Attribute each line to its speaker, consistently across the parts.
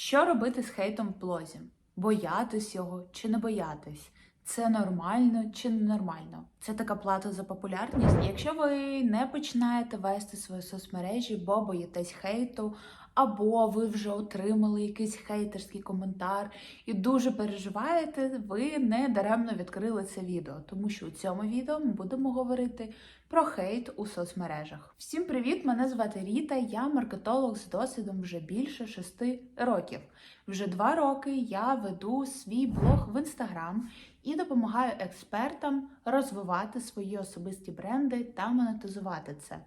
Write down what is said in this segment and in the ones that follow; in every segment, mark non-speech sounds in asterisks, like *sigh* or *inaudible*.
Speaker 1: Що робити з хейтом в блозі? Боятись його чи не боятись? Це нормально чи не нормально? Це така плата за популярність. Якщо ви не починаєте вести свої соцмережі, бо боїтесь хейту, або ви вже отримали якийсь хейтерський коментар і дуже переживаєте, ви не даремно відкрили це відео, тому що у цьому відео ми будемо говорити про хейт у соцмережах. Всім привіт! Мене звати Ріта. Я маркетолог з досвідом вже більше шести років. Вже два роки я веду свій блог в інстаграм і допомагаю експертам розвивати свої особисті бренди та монетизувати це.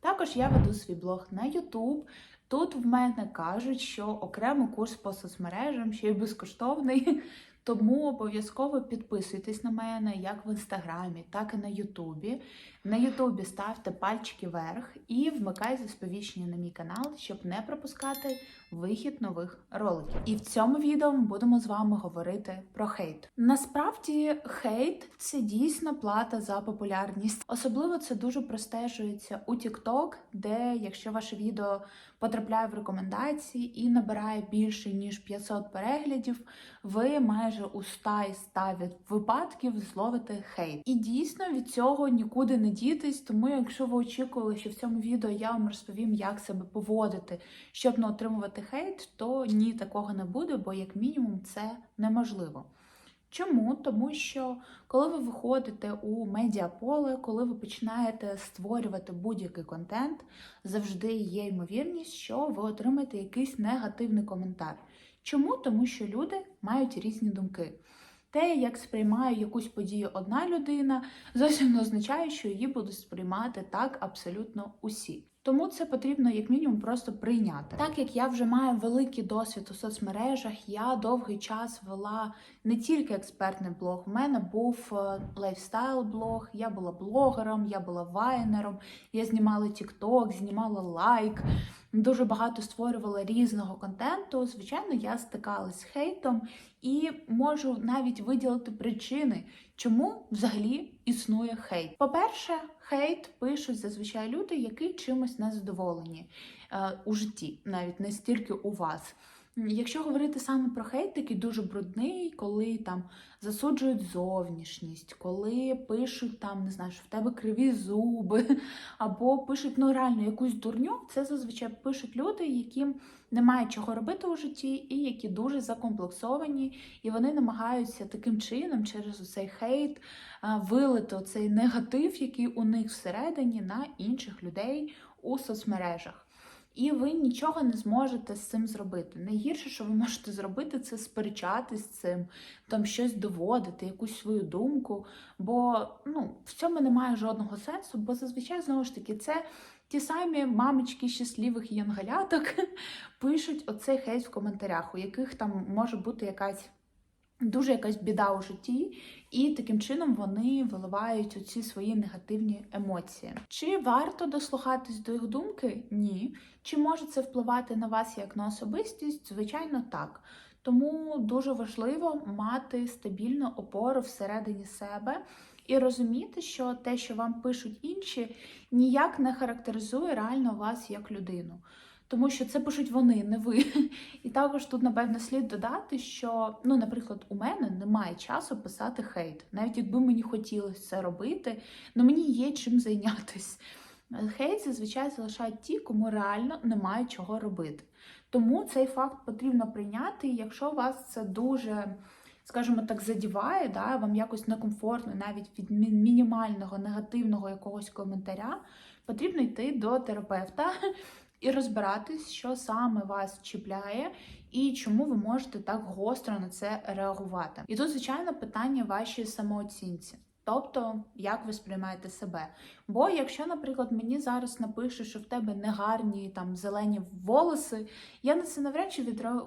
Speaker 1: Також я веду свій блог на YouTube. Тут в мене кажуть, що окремий курс по соцмережам ще й безкоштовний. *laughs* Тому обов'язково підписуйтесь на мене як в інстаграмі, так і на Ютубі. На Ютубі ставте пальчики вверх і вмикайте сповіщення на мій канал, щоб не пропускати вихід нових роликів. І в цьому відео ми будемо з вами говорити про хейт. Насправді, хейт це дійсно плата за популярність. Особливо це дуже простежується у TikTok, де якщо ваше відео потрапляє в рекомендації і набирає більше ніж 500 переглядів, ви майже у 100 із 100 від випадків зловите хейт. І дійсно від цього нікуди не дітись. Тому, якщо ви очікували, що в цьому відео я вам розповім, як себе поводити, щоб не отримувати хейт, то ні, такого не буде, бо як мінімум це неможливо. Чому? Тому що коли ви виходите у медіаполе, коли ви починаєте створювати будь-який контент, завжди є ймовірність, що ви отримаєте якийсь негативний коментар. Чому? Тому що люди мають різні думки. Те, як сприймає якусь подію одна людина, зовсім не означає, що її будуть сприймати так абсолютно усі. Тому це потрібно як мінімум просто прийняти. Так як я вже маю великий досвід у соцмережах, я довгий час вела не тільки експертний блог. У мене був лайфстайл блог, я була блогером, я була вайнером, я знімала TikTok, знімала лайк. Дуже багато створювала різного контенту. Звичайно, я стикалась з хейтом і можу навіть виділити причини, чому взагалі існує хейт. По-перше, хейт пишуть зазвичай люди, які чимось незадоволені е, у житті, навіть не стільки у вас. Якщо говорити саме про хейт, такий дуже брудний, коли там засуджують зовнішність, коли пишуть там, не знаю, що в тебе криві зуби, *laughs* або пишуть ну реально якусь дурню, це зазвичай пишуть люди, яким немає чого робити у житті, і які дуже закомплексовані, і вони намагаються таким чином, через цей хейт, вилити цей негатив, який у них всередині на інших людей у соцмережах. І ви нічого не зможете з цим зробити. Найгірше, що ви можете зробити, це сперечатись з цим, там щось доводити, якусь свою думку. Бо ну, в цьому немає жодного сенсу, бо зазвичай знову ж таки це ті самі мамочки щасливих янгаляток *laughs* пишуть оцей хейт в коментарях, у яких там може бути якась. Дуже якась біда у житті, і таким чином вони виливають оці свої негативні емоції. Чи варто дослухатись до їх думки? Ні. Чи може це впливати на вас як на особистість? Звичайно, так. Тому дуже важливо мати стабільну опору всередині себе і розуміти, що те, що вам пишуть інші, ніяк не характеризує реально вас як людину тому що це пишуть вони, не ви. І також тут, напевно, слід додати, що, ну, наприклад, у мене немає часу писати хейт. Навіть якби мені хотілося це робити, ну мені є чим зайнятися. Хейт зазвичай залишають ті, кому реально немає чого робити. Тому цей факт потрібно прийняти, якщо вас це дуже. Скажімо так, задіває, да, вам якось некомфортно, навіть від мінімального негативного якогось коментаря, потрібно йти до терапевта і розбиратись, що саме вас чіпляє, і чому ви можете так гостро на це реагувати. І тут, звичайно, питання вашої самооцінці. Тобто, як ви сприймаєте себе. Бо якщо, наприклад, мені зараз напишуть, що в тебе негарні там зелені волоси, я на це навряд чи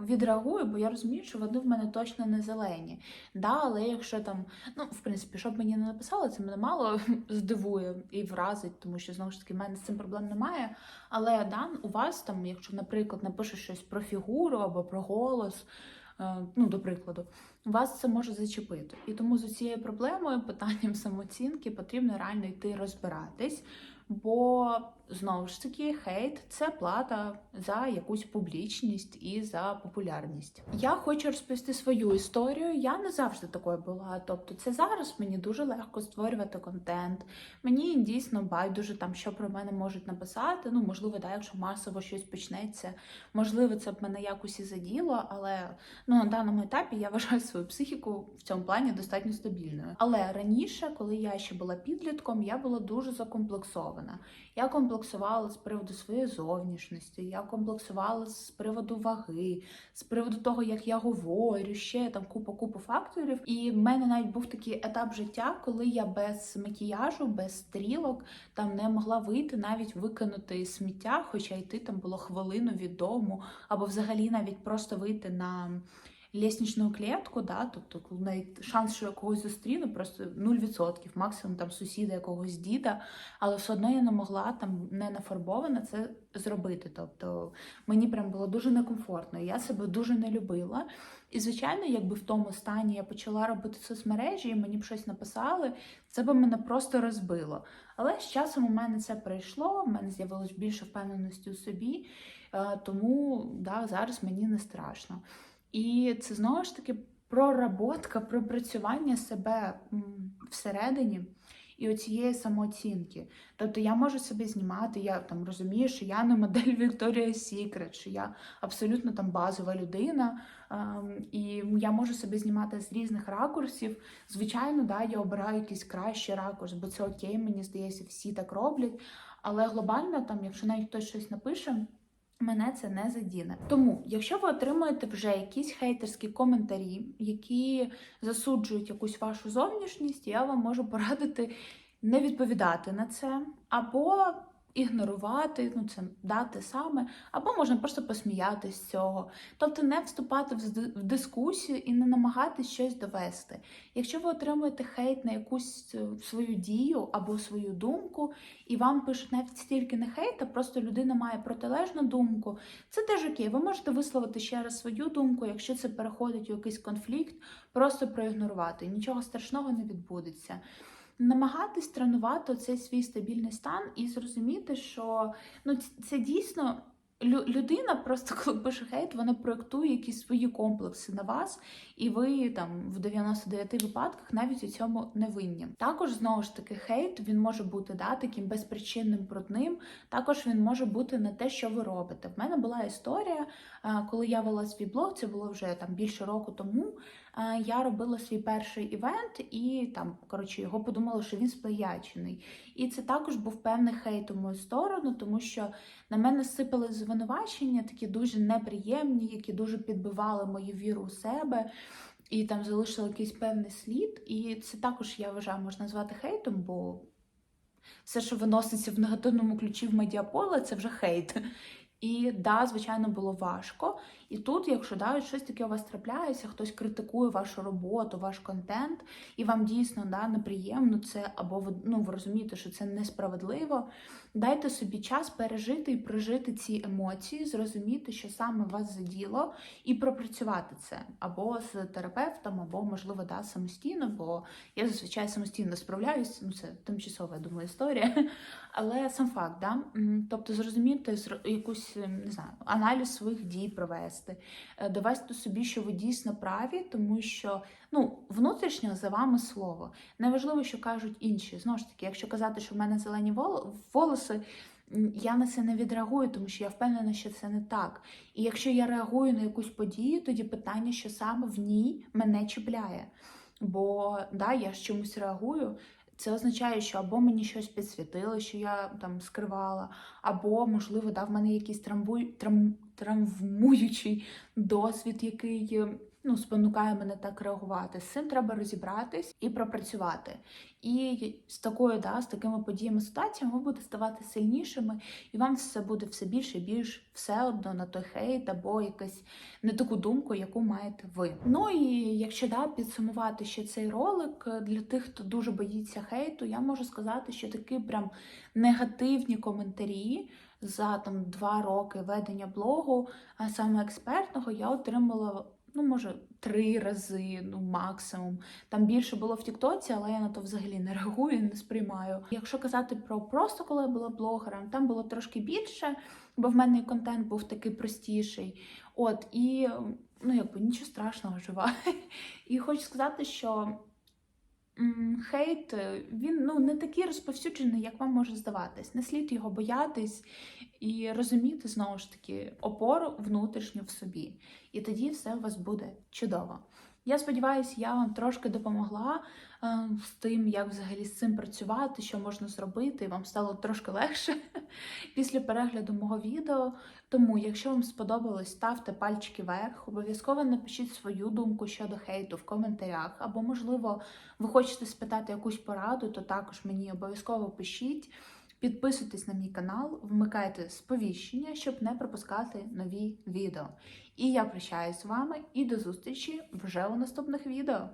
Speaker 1: відреагую, бо я розумію, що вони в мене точно не зелені. Да, Але якщо там, ну, в принципі, щоб мені не написали, це мене мало *laughs* здивує і вразить, тому що знову ж таки в мене з цим проблем немає. Але да, у вас там, якщо, наприклад, напишуть щось про фігуру або про голос. Е, ну, до прикладу, вас це може зачепити. І тому з цією проблемою, питанням самооцінки, потрібно реально йти розбиратись. Бо знову ж таки, хейт це плата за якусь публічність і за популярність. Я хочу розповісти свою історію. Я не завжди такою була. Тобто, це зараз мені дуже легко створювати контент. Мені дійсно байдуже там, що про мене можуть написати. Ну, можливо, да, якщо масово щось почнеться, можливо, це б мене якось і заділо, але ну на даному етапі я вважаю свою психіку в цьому плані достатньо стабільною. Але раніше, коли я ще була підлітком, я була дуже закомплексована. Я комплексувала з приводу своєї зовнішності, я комплексувала з приводу ваги, з приводу того, як я говорю, ще там купа купу факторів. І в мене навіть був такий етап життя, коли я без макіяжу, без стрілок там не могла вийти, навіть викинути сміття, хоча йти там було хвилину від дому, або взагалі навіть просто вийти на лісничну клітку, да, тобто навіть шанс, що я когось зустріну, просто 0%, максимум там сусіда, якогось діда, але все одно я не могла там не нафарбована це зробити. Тобто мені прям було дуже некомфортно, я себе дуже не любила. І, звичайно, якби в тому стані я почала робити соцмережі, і мені б щось написали, це б мене просто розбило. Але з часом у мене це прийшло, в мене з'явилось більше впевненості у собі, е, тому да, зараз мені не страшно. І це знову ж таки проработка, пропрацювання себе всередині і оцієї самооцінки. Тобто я можу себе знімати, я там розумію, що я не модель *laughs* Victoria's Secret, що я абсолютно там базова людина, і я можу себе знімати з різних ракурсів. Звичайно, да, я обираю якийсь кращий ракурс, бо це окей, мені здається, всі так роблять. Але глобально, там, якщо навіть хтось щось напише. Мене це не задіне. Тому, якщо ви отримуєте вже якісь хейтерські коментарі, які засуджують якусь вашу зовнішність, я вам можу порадити не відповідати на це, або ігнорувати, ну це дати саме, або можна просто посміятися з цього. Тобто не вступати в дискусію і не намагатись щось довести. Якщо ви отримуєте хейт на якусь е, свою дію або свою думку, і вам пишуть навіть стільки не хейт, а просто людина має протилежну думку, це теж окей. Ви можете висловити ще раз свою думку, якщо це переходить у якийсь конфлікт, просто проігнорувати. Нічого страшного не відбудеться. Намагатись тренувати цей свій стабільний стан і зрозуміти, що ну це дійсно людина, просто *laughs* коли пише хейт, вона проєктує якісь свої комплекси на вас, і ви там в 99 випадках навіть у цьому не винні. Також знову ж таки хейт він може бути да, таким безпричинним брудним. Також він може бути на те, що ви робите. В мене була історія, е, коли я вела свій блог, це було вже там більше року тому. Е, Я робила свій перший івент, і там коротше його подумали, що він сплагіачений. І це також був певний хейт у мою сторону, тому що на мене сипали звинувачення, такі дуже неприємні, які дуже підбивали мою віру у себе. І там залишили якийсь певний слід. І це також я вважаю, можна назвати хейтом, бо все, що виноситься в негативному ключі в медіаполе, це вже хейт. І да, звичайно, було важко. І тут, якщо да, щось таке у вас трапляється, хтось критикує вашу роботу, ваш контент, і вам дійсно да, неприємно це, або ви, ну, ви розумієте, що це несправедливо. Дайте собі час пережити і прожити ці емоції, зрозуміти, що саме вас заділо, і пропрацювати це або з терапевтом, або, можливо, да, самостійно, бо я зазвичай самостійно справляюсь, ну це тимчасова, я думаю, історія. Але сам факт, да? Тобто зрозуміти якусь ем, не знаю, аналіз своїх дій провести, е, довести собі, що ви дійсно праві, тому що ну, внутрішньо за вами слово. Неважливо, що кажуть інші. Знову ж таки, якщо казати, що в мене зелені вол- волоси. М, Я на це не відреагую, тому що я впевнена, що це не так. І якщо я реагую на якусь подію, тоді питання, що саме в ній мене чіпляє. Бо да, я ж чомусь реагую. Це означає, що або мені щось підсвітило, що я там скривала, або, можливо, да, в мене якийсь травмуючий досвід, який ну, спонукає мене так реагувати. З цим треба розібратись і пропрацювати. І з такою, да, з такими подіями, ситуаціями ви будете ставати сильнішими, і вам все буде все більше і більш все одно на той хейт або якась не таку думку, яку маєте ви. Ну і якщо да, підсумувати ще цей ролик е, для тих, хто дуже боїться хейту, я можу сказати, що такі прям негативні коментарі за там два роки ведення блогу, а саме експертного, я отримала ну може три рази, ну максимум. Там більше було в Тіктоці, але я на то взагалі не реагую, не сприймаю. Якщо казати про просто коли я була блогером, там було трошки більше, бо в мене контент був такий простіший. От і ну якби нічого страшного жива. *laughs* І хочу сказати, що. Хейт е, він ну не такий розповсюджений, як вам може здаватись. Не слід його боятись і розуміти знову ж таки опору внутрішню в собі. І тоді все у вас буде чудово. Я сподіваюся, я вам трошки допомогла е, з тим, як взагалі з цим працювати, що можна зробити, і вам стало трошки легше *laughs* після перегляду мого відео. Тому, якщо вам сподобалось, ставте пальчики вверх, обов'язково напишіть свою думку щодо хейту в коментарях, або, можливо, ви хочете спитати якусь пораду, то також мені обов'язково пишіть. Підписуйтесь на мій канал, вмикайте сповіщення, щоб не пропускати нові відео. І я прощаюсь з вами і до зустрічі вже у наступних відео.